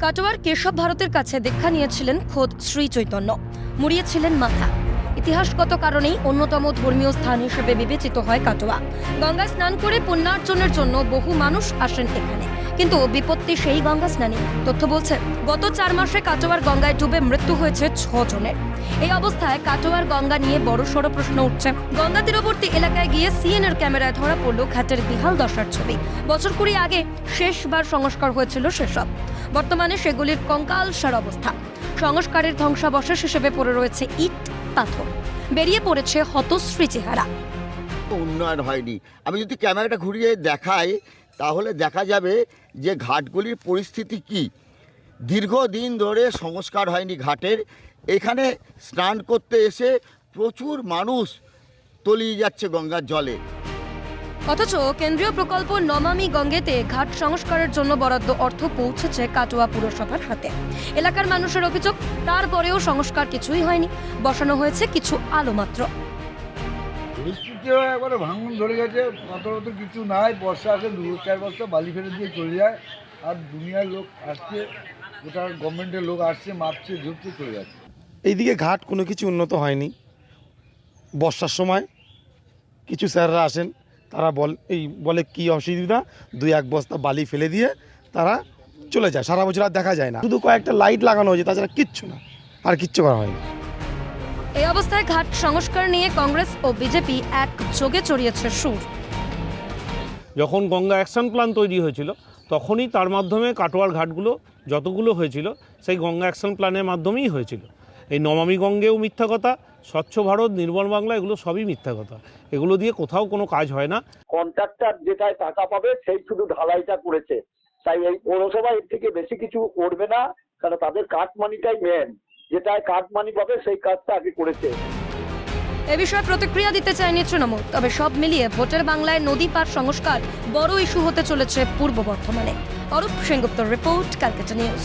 কাটোয়ার কেশব ভারতের কাছে দীক্ষা নিয়েছিলেন খোদ শ্রী চৈতন্য। মুড়িয়েছিলেন মাথা। ইতিহাসগত কারণেই অন্যতম ধর্মীয় স্থান হিসেবে বিবেচিত হয় কাটোয়া। গঙ্গায় স্নান করে পুণ্যার্জনের জন্য বহু মানুষ আসেন এখানে। কিন্তু বিপত্তি সেই গঙ্গা স্নানে। তথ্য বলছে, গত চার মাসে কাটোয়ার গঙ্গায় ডুবে মৃত্যু হয়েছে ছ জনের এই অবস্থায় কাটোয়ার গঙ্গা নিয়ে বড় সড় প্রশ্ন উঠছে। গঙ্গা তীরবর্তী এলাকায় গিয়ে সিএনএর ক্যামেরায় ধরা পড়ল ঘাটের বিহাল দশার ছবি। বছর কুড়ি আগে শেষবার সংস্কার হয়েছিল সেসব। বর্তমানে সেগুলির কঙ্কালসার অবস্থা। সংস্কারের ধ্বংসাবশেষ হিসেবে পড়ে রয়েছে ইট, পাথর। বেরিয়ে পড়েছে হতশ্রী চেহারা। উন্নয়ন হয়নি। আমি যদি ক্যামেরাটা ঘুরিয়ে দেখাই তাহলে দেখা যাবে যে ঘাটগুলির পরিস্থিতি কি। দীর্ঘদিন ধরে সংস্কার হয়নি ঘাটের। এখানে স্নান করতে এসে প্রচুর মানুষ তলিয়ে যাচ্ছে গঙ্গার জলে। অথচ কেন্দ্রীয় প্রকল্প নমামি গঙ্গেতে ঘাট সংস্কারের জন্য বরাদ্দ অর্থ পৌঁছেছে কাটোয়া পুরসভার হাতে। এলাকার মানুষের অভিযোগ, তারপরেও সংস্কার কিছুই হয়নি। বসানো হয়েছে কিছু আলো মাত্র পরিস্থিতিও একবারে ভাঙন ধরে গেছে পাথর তো কিছু নাই, বর্ষা আসে, দু চার বস্তা বালি ফেলে দিয়ে চলে যায়, আর দুনিয়ার লোক আসছে, গোটা গভর্নমেন্টের লোক আসছে মাপছে ঝুঁকছে চলে যাচ্ছে। এইদিকে ঘাট কোনো কিছু উন্নত হয়নি। বর্ষার সময় কিছু স্যাররা আসেন, তারা বল এই বলে কি অসুবিধা? দুই এক বস্তা বালি ফেলে দিয়ে তারা চলে যায়। সারা বছর আর দেখা যায় না। শুধু কয়েকটা লাইট লাগানো হয়েছে, তাছাড়া কিচ্ছু না, আর কিচ্ছু করা হয়নি। এই অবস্থায় ঘাট সংস্কার নিয়ে কংগ্রেস ও বিজেপি এক যোগে চড়িয়েছে সুর। যখন গঙ্গা অ্যাকশন প্ল্যান তৈরি হয়েছিল তখনই তার মাধ্যমে কাটোয়ার ঘাটগুলো যতগুলো হয়েছিল সেই গঙ্গা অ্যাকশন প্ল্যানের মাধ্যমেই হয়েছিল। এই নমামি গঙ্গেও মিথ্যা কথা স্বচ্ছ ভারত নির্মল বাংলা এগুলো সবই মিথ্যা কথা। এগুলো দিয়ে কোথাও কোনো কাজ হয় না। কন্ট্রাক্টর যেটায় টাকা পাবে সেই শুধু ঢালাইটা করেছে। তাই এই পৌরসভা এর থেকে বেশি কিছু করবে না কারণ তাদের কাঠ মানিটাই মেন যেটায় কাঠ মানি পাবে, সেই কাজটা আগে করেছে। এ বিষয়ে প্রতিক্রিয়া দিতে চায়নি তৃণমূল, তবে সব মিলিয়ে ভোটের বাংলায় নদী পার সংস্কার বড় ইস্যু হতে চলেছে পূর্ব বর্ধমানে। অরূপ সেনগুপ্তর রিপোর্ট, ক্যালকাটা নিউজ।